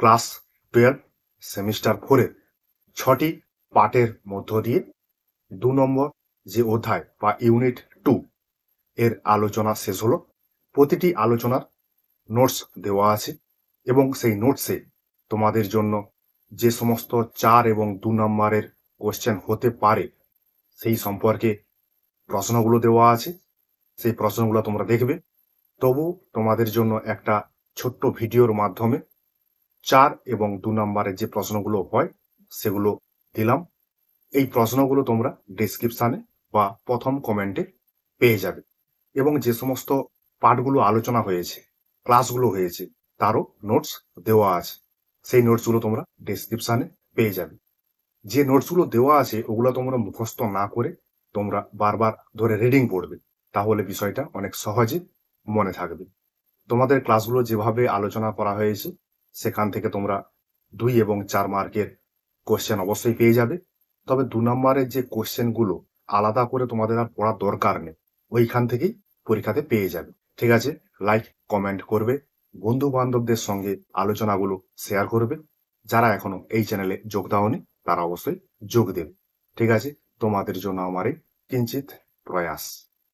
Class twelve semester ফোরের ছটি পার্টের মধ্য দিয়ে দু নম্বর যে অধ্যায় বা ইউনিট টু এর আলোচনা শেষ হলো, প্রতিটি আলোচনার নোটস দেওয়া আছে এবং সেই নোটসে তোমাদের জন্য যে সমস্ত চার এবং দু নম্বরের কোশ্চেন হতে পারে সেই সম্পর্কে প্রশ্নগুলো দেওয়া আছে। সেই প্রশ্নগুলো তোমরা দেখবে। তবু তোমাদের জন্য একটা ছোট্ট ভিডিওর মাধ্যমে চার এবং দু নম্বরের যে প্রশ্নগুলো হয়, সেগুলো দিলাম। এই প্রশ্নগুলো তোমরা ডিসক্রিপশানে বা প্রথম কমেন্টে পেয়ে যাবে এবং যে সমস্ত পাঠগুলো আলোচনা হয়েছে ক্লাসগুলো হয়েছে, তারও নোটস দেওয়া আছে। সেই নোটসগুলো তোমরা ডিসক্রিপশানে পেয়ে যাবে। যে নোটসগুলো দেওয়া আছে, ওগুলো তোমরা মুখস্থ না করে তোমরা বারবার ধরে রিডিং পড়বে, তাহলে বিষয়টা অনেক সহজে মনে থাকবে। তোমাদের ক্লাসগুলো যেভাবে আলোচনা করা হয়েছে সেখান থেকে তোমরা দুই এবং চার মার্কের কোশ্চেন অবশ্যই পেয়ে যাবে। তবে দু নম্বরের যে কোশ্চেনগুলো আলাদা করে তোমাদের আর পড়ার দরকার নেই। ওইখান থেকেই পরীক্ষাতে পেয়ে যাবে। ঠিক আছে? লাইক কমেন্ট করবে। বন্ধু বান্ধবদের সঙ্গে আলোচনাগুলো শেয়ার করবে। যারা এখনও এই চ্যানেলে যোগ দাওনি, তারা অবশ্যই যোগ দেবে। ঠিক আছে? তোমাদের জন্য আমার এই কিঞ্চিত প্রয়াস।